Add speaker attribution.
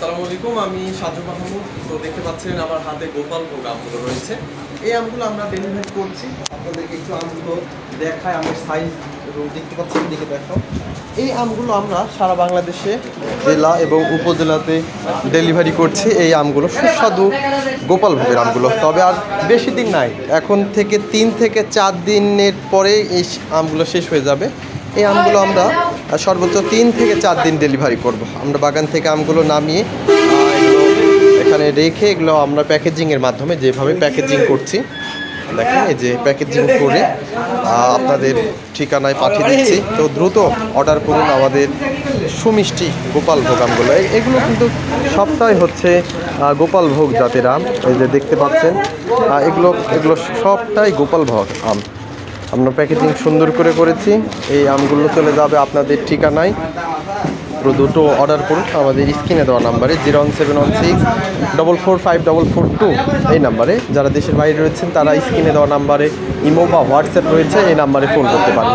Speaker 1: আসসালামু আলাইকুম, আমি সাজু মাহমুদ। তো দেখতে পাচ্ছেন আমার হাতে গোপাল ভোগ আমগুলো রয়েছে। এই আমগুলো আমরা ডেলিভারি করছি। আপনাদেরকে একটু আমগুলো দেখায় আমের সাইজ এবং দেখতে পাচ্ছেন দিকে দেখো। এই আমগুলো আমরা সারা বাংলাদেশে জেলা এবং উপজেলাতে ডেলিভারি করছি। এই আমগুলো সুস্বাদু গোপাল ভোগের আমগুলো। তবে আর বেশি দিন নাই। এখন থেকে তিন থেকে চার দিনের পরে এই আমগুলো শেষ হয়ে যাবে। এই আমগুলো আমরা সর্বোচ্চ তিন থেকে চার দিন ডেলিভারি করব। আমরা বাগান থেকে আমগুলো নামিয়ে এখানে রেখে এগুলো আমরা প্যাকেজিংয়ের মাধ্যমে যেভাবে প্যাকেজিং করছি, দেখেন এই যে প্যাকেজিং করে আপনাদের ঠিকানায় পাঠিয়ে দিচ্ছি। তো দ্রুত অর্ডার করুন আমাদের সুমিষ্টি গোপাল ভোগ আমগুলো। এগুলো কিন্তু সবটাই হচ্ছে গোপাল ভোগ জাতের আম, এই যে দেখতে পাচ্ছেন। এগুলো এগুলো সবটাই গোপাল ভোগ আম। আমরা প্যাকেজিং সুন্দর করে করেছি। এই আমগুলো চলে যাবে আপনাদের ঠিকানায়। পুরো দুটো অর্ডার করুন। আমাদের স্ক্রিনে দেওয়া নাম্বারে zero one seven one six double four five double four two এই নাম্বারে। যারা দেশের বাইরে রয়েছেন, তারা স্ক্রিনে দেওয়া নাম্বারে ইমো বা হোয়াটসঅ্যাপ রয়েছে। এই নাম্বারে ফোন করতে পারেন।